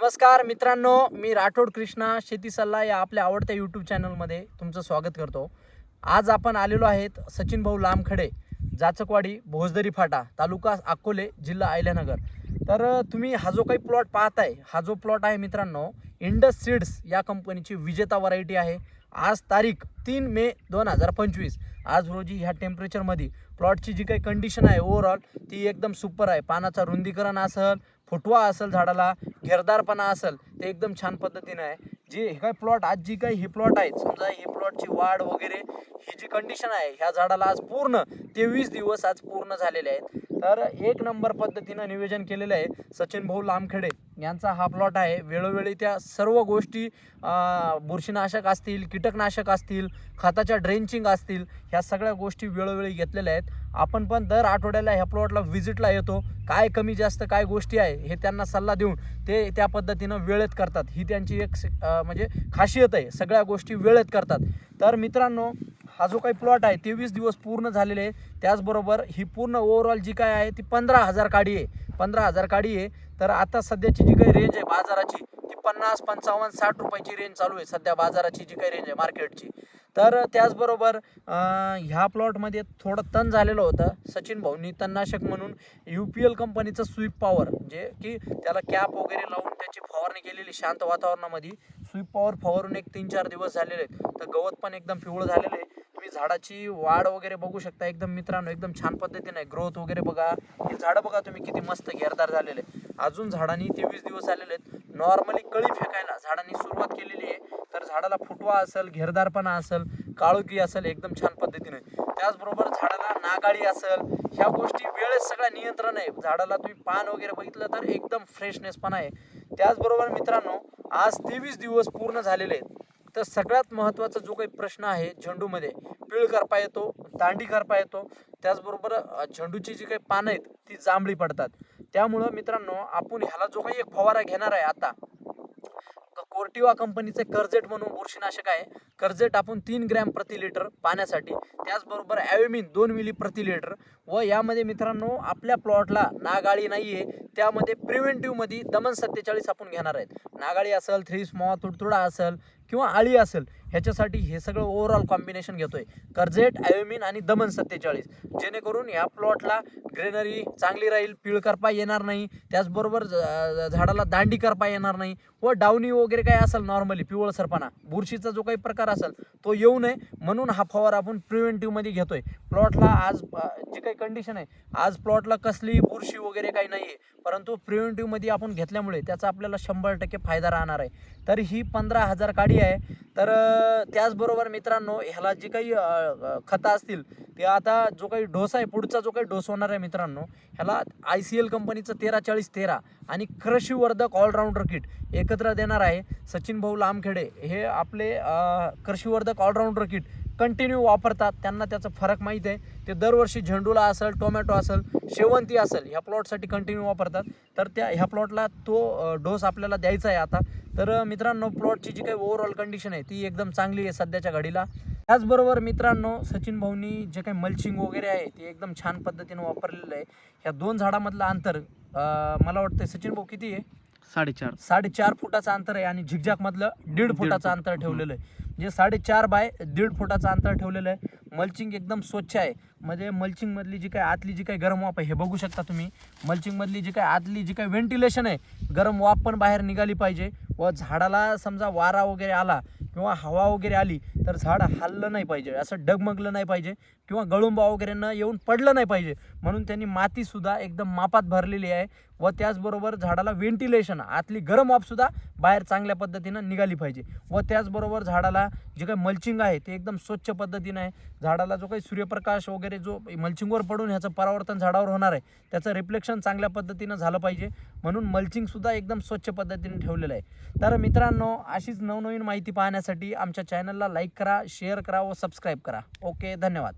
नमस्कार मित्रांनो मी राठोड कृष्णा शेती सल्ला या आपल्या आवडत्या यूट्यूब चॅनलमध्ये तुमचं स्वागत करतो. आज आपण आलेलो आहेत सचिन भाऊ लामखडे जाचकवाडी भोजदरी फाटा तालुका अकोले जिल्हा आयल्यानगर तर तुम्ही हा जो काही प्लॉट पाहताय हा जो प्लॉट आहे मित्रांनो इंडस सीड्स या कंपनीची विजेता व्हरायटी आहे. आज तारीख तीन मे दोन हजार पंचवीस. आज रोजी ह्या टेम्परेचरमध्ये प्लॉटची जी काही कंडिशन आहे ओव्हरऑल ती एकदम सुपर आहे. पानाचा रुंदीकरण असेल फुटवा असेल झाडाला घेरदारपणा असेल ते एकदम छान पद्धतीनं आहे. जी हे काय प्लॉट आज जी काही हे प्लॉट आहेत समजा हे प्लॉटची वाढ वगैरे ही जी कंडिशन आहे ह्या झाडाला आज पूर्ण तेवीस दिवस आज पूर्ण झालेले आहेत. तर एक नंबर पद्धतीनं नियोजन केलेलं आहे सचिन भाऊ लामखेडे. यांचा हा प्लॉट आहे. वेळोवेळी त्या सर्व गोष्टी बुरशीनाशक असतील कीटकनाशक असतील खताच्या ड्रेंचिंग असतील ह्या सगळ्या गोष्टी वेळोवेळी घेतलेल्या आहेत. आपण पण दर आठवड्याला ह्या प्लॉटला व्हिजिटला येतो. काय कमी जास्त काय गोष्टी आहे हे त्यांना सल्ला देऊन ते त्या पद्धतीनं वेळेत करतात. ही त्यांची एक म्हणजे खासियत आहे. सगळ्या गोष्टी वेळेत करतात. तर मित्रांनो हा जो काही प्लॉट आहे तेवीस दिवस पूर्ण झालेले आहे. त्याचबरोबर ही पूर्ण ओव्हरऑल जी काय आहे ती पंधरा हजार काडी आहे. पंधरा हजार काडी आहे. तर आता सध्याची जी काही रेंज आहे बाजाराची ती पन्नास पंचावन्न साठ रुपयाची रेंज चालू आहे सध्या बाजाराची जी काही रेंज आहे मार्केटची तर त्याचबरोबर ह्या प्लॉटमध्ये थोडं तण झालेलं होतं सचिन भाऊंनी तणनाशक म्हणून यू पी एल कंपनीचं स्वीप पॉवर जे की त्याला कॅप वगैरे लावून त्याची फवारणी केलेली शांत वातावरणामध्ये. स्वीप पॉवर फवारून एक तीन चार दिवस झालेले आहेत. तर गवत पण एकदम पिवळं झालेलं आहे. तुम्ही झाडाची वाढ वगैरे बघू शकता. एकदम मित्रांनो एकदम छान पद्धतीने ग्रोथ वगैरे बघा. हे झाडं बघा तुम्ही किती मस्त घेरदार झालेले आहे. अजून झाडांनी तेवीस दिवस आलेले आहेत. नॉर्मली कळी फेकायला झाडांनी सुरुवात केलेली आहे. तर झाडाला फुटवा असेल घेरदारपणा असेल काळोखी असेल एकदम छान पद्धतीने. त्याचबरोबर झाडाला नागाळी असेल ह्या गोष्टी वेळेस सगळ्या नियंत्रण आहे. झाडाला तुम्ही पान वगैरे बघितलं तर एकदम फ्रेशनेस पण आहे. त्याचबरोबर मित्रांनो आज तेवीस दिवस पूर्ण झालेले आहेत. तर सगळ्यात महत्त्वाचा जो काही प्रश्न आहे झेंडूमध्ये पिळ करपा येतो दांडी करपा येतो. त्याचबरोबर झेंडूची जी काही पानं आहेत ती जांभळी पडतात. त्यामुळं मित्रांनो आपण ह्याला जो काही एक फवारा घेणार आहे आता कोर्टिवा कंपनीचे कर्जेट म्हणून बुरशीनाशक आहे. कर्जेट आपण तीन ग्रॅम प्रति लिटर पाण्यासाठी त्याचबरोबर ॲव्हिमिन दोन मिली प्रति लिटर व यामध्ये मित्रांनो आपल्या प्लॉटला नागाळी नाही आहे त्यामध्ये प्रिव्हेंटिव्हमध्ये दमन सत्तेचाळीस आपण घेणार आहेत. नागाळी असेल थ्री स्मॉ तुडतुडा असेल किंवा आळी असेल ह्याच्यासाठी हे सगळं ओव्हरऑल कॉम्बिनेशन घेतोय. कर्जेट आयोमिन आणि दमन सत्तेचाळीस. जेणेकरून या प्लॉटला ग्रेनरी चांगली राहील पिळ करपा येणार नाही. त्याचबरोबर झाडाला दांडी करपा येणार नाही. व डावणी वगैरे काय असेल नॉर्मली पिवळसरपणा बुरशीचा जो काही प्रकार असेल तो येऊ नये. म्हणून हा फवार आपण प्रिव्हेंटिव्हमध्ये घेतोय. प्लॉटला आज जी काही कंडिशन आहे आज प्लॉटला कसली बुरशी वगैरे काही नाही आहे परंतु प्रिव्हेंटिव्हमध्ये आपण घेतल्यामुळे त्याचा आपल्याला शंभर टक्के फायदा राहणार आहे. तर ही पंधरा हजार काडी आहे. तर त्याचबरोबर मित्रांनो ह्याला जी काही खतं असतील ते आता जो काही डोस आहे पुढचा जो काही डोस होणार आहे मित्रांनो ह्याला आय सी एल कंपनीचं तेरा चाळीस तेरा आणि कृषीवर्धक ऑलराऊंडर किट एकत्र देणार आहे सचिन भाऊ लामखेडे. हे आपले कृषीवर्धक ऑलराऊंडर किट कंटिन्यू वापरतात. त्यांना त्याचा फरक माहीत आहे. ते दरवर्षी झेंडूला असेल टोमॅटो असेल शेवंती असेल ह्या प्लॉटसाठी कंटिन्यू वापरतात. तर त्या ह्या प्लॉटला तो डोस आपल्याला द्यायचा आहे आता. तर मित्रांनो प्लॉटची जी काही ओव्हरऑल कंडिशन आहे ती एकदम चांगली आहे सध्याच्या घडीला. त्याचबरोबर मित्रांनो सचिन भाऊनी जे काही मल्चिंग वगैरे आहे ते एकदम छान पद्धतीने वापरलेलं आहे. ह्या दोन झाडामधलं अंतर मला वाटतं सचिन भाऊ किती आहे? साडेचार. साडेचार फुटाचं अंतर आहे आणि झिकझॅक मधलं दीड फुटाचं अंतर ठेवलेलं आहे. म्हणजे साडेचार बाय दीड फुटाचं अंतर ठेवलेलं आहे. मल्चिंग एकदम स्वच्छ आहे. म्हणजे मल्चिंग मधली जी काही आतली जी काही गरम वाफ आहे हे बघू शकता तुम्ही. मल्चिंग मधली जी काही आतली जी काही व्हेंटिलेशन आहे गरम वाफ पण बाहेर निघाली पाहिजे. व झाडाला समजा वारा वगैरे आला किंवा हवा वगैरे आली तर झाड हललं नाही पाहिजे असं डगमगलं नाही पाहिजे किंवा गळुंबा वगैरे न येऊन पडलं नाही पाहिजे. म्हणून त्यांनी मातीसुद्धा एकदम मापात भरलेली आहे व त्याचबरोबर झाडाला व्हेंटिलेशन आतली गरम वाफसुद्धा बाहेर चांगल्या पद्धतीनं निघाली पाहिजे. व त्याचबरोबर झाडाला जे काही मल्चिंग आहे ते एकदम स्वच्छ पद्धतीनं आहे. झाडाला जो काही सूर्यप्रकाश वगैरे जो मल्चिंगवर पडून ह्याचं परावर्तन झाडावर होणार आहे त्याचं रिफ्लेक्शन चांगल्या पद्धतीनं झालं पाहिजे. म्हणून मल्चिंगसुद्धा एकदम स्वच्छ पद्धतीने ठेवलेलं आहे. तर मित्रांनो अशीच नवनवीन माहिती पाहण्यासाठी आमच्या चॅनलला लाईक करा शेअर करा व सबस्क्राईब करा. ओके धन्यवाद.